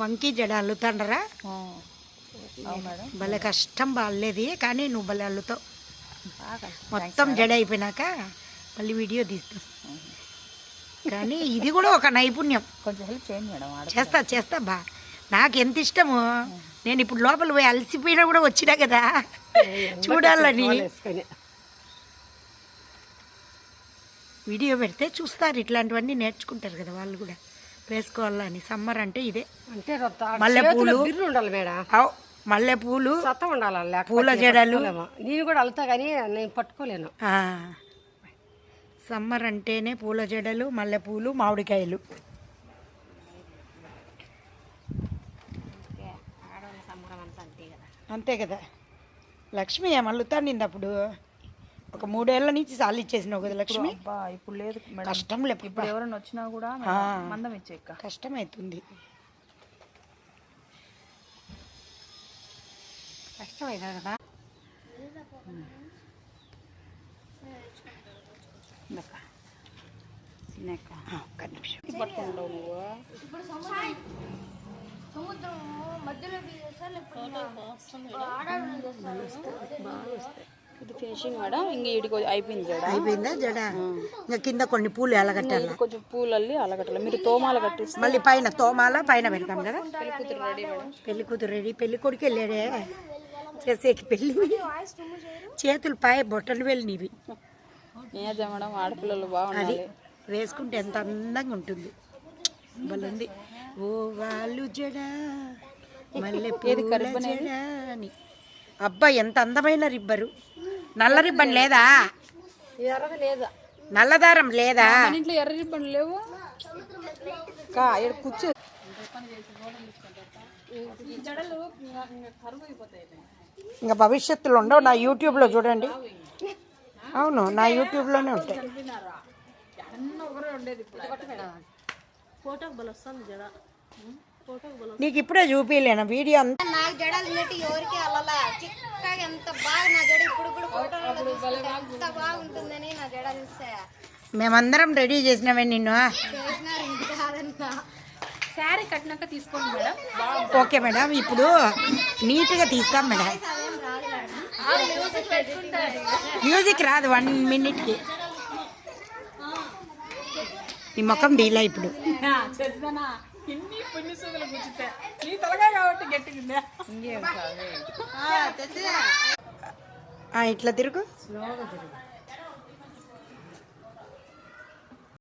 వంకి జడ అల్లుతాండరా? భలే కష్టం బాగాలేది కానీ నువ్వు భలే అల్లుతావు. మొత్తం జడ అయిపోయినాక మళ్ళీ వీడియో తీస్తాం. కానీ ఇది కూడా ఒక నైపుణ్యం. కొంచెం హెల్ప్ చేయండి మేడం చేస్తా చేస్తా బా. నాకు ఎంత ఇష్టము. నేను ఇప్పుడు లోపల పోయి అలసిపోయినా కూడా వచ్చినా కదా. చూడాలని. వీడియో పెడితే చూస్తారు ఇట్లాంటివన్నీ నేర్చుకుంటారు కదా వాళ్ళు కూడా. వేసుకోవాలని. సమ్మర్ అంటే ఇదే. అంటే మల్లెపూలు ఉండాలి మేడం. మల్లెపూలు సత్తం ఉండాలి పూల జడలు. నేను కూడా అల్లుతా కానీ నేను పట్టుకోలేను. ఆ, సమ్మర్ అంటేనే పూల జడలు మల్లెపూలు మామిడికాయలు. అంతే కదా. లక్ష్మి ఏమల్లుతా నింది అప్పుడు? ఒక మూడేళ్ళ నుంచి సాలు ఇచ్చేసినావు కదా లక్ష్మి? అబ్బా ఇప్పుడు లేదు మేడం. కష్టం లే ఇప్పుడు ఎవరైనా వచ్చినా కూడా. మందం ఇచ్చేక్క కష్టం అవుతుంది కష్టం అవుతుంది కదా ఇందాక. తినేక్క. ఆ, ఒక్క నిమిషం. పట్టుకుంటావు నువ్వు. సముద్రం మధ్యలో తీసేస్తారు లేకపోతే ఆడాలి ఇది ఫినిషింగ్ మేడం ఇంక ఇడికి అయిపోయింది జడ. అయిపోయిందా జడ? ఇంకా కింద కొన్ని పూలు ఎలగట్టాలి? ఇది కొంచెం పూలల్లి అలగట్టాలి మీరు తోమాల కట్టిస్తే మళ్ళీ పైన తోమాల? పైన పెడతాం కదా? పెళ్ళి కూతురు రెడీ మేడం. పెళ్ళి కూతురు రెడీ పెళ్ళి కొడుకు వెళ్ళాడే. చేసేకి పెళ్ళి చేతులు పాయ బొట్టలు వెళ్ళి నీవి ఏజా మేడం ఆడపిల్లలు బాగుండాలి. వేసుకుంటే ఎంత అందంగా ఉంటుంది. బలుంది ఓ వాళ్ళు జడ పూల జడ అని. అబ్బా ఎంత అందమైన రిబ్బరు. నల్ల రిబ్బన్ లేదా? ఎర్రది లేదా నల్లదారం లేదా? మన ఇంట్లో ఎర్ర రిబ్బన్ లేవు. కా ఇక్కడ కూర్చో. ఇంకా భవిష్యత్తులో ఉండవు. నా యూట్యూబ్లో చూడండి. అవును నా యూట్యూబ్లోనే ఉంటాయి. జడ. నీకు ఇప్పుడే చూపించలేను వీడియో అంతా నాకు జడలు ఉన్నట్టు ఎవరికి అలా చిక్కగా ఎంత బాగా నా జడ ఇప్పుడు కూడా ఫోటోలో ఎంత బాగుంటుందని నా జడ చూస్తే మేమందరం రెడీ చేసినవే నిన్ను శారీ కట్టినాక తీసుకోండి మేడం. ఓకే మేడం ఇప్పుడు నీట్గా తీస్తాం మేడం. మ్యూజిక్ రాదు వన్ మినిట్కి. ఈ ముఖం డీలా ఇప్పుడు. ఇన్ని పుణ్య సూదులు గుచ్చితే. నీ తలగా కాబట్టి గట్టిగా ఇట్లా తిరుగు. స్లోగా తిరుగు.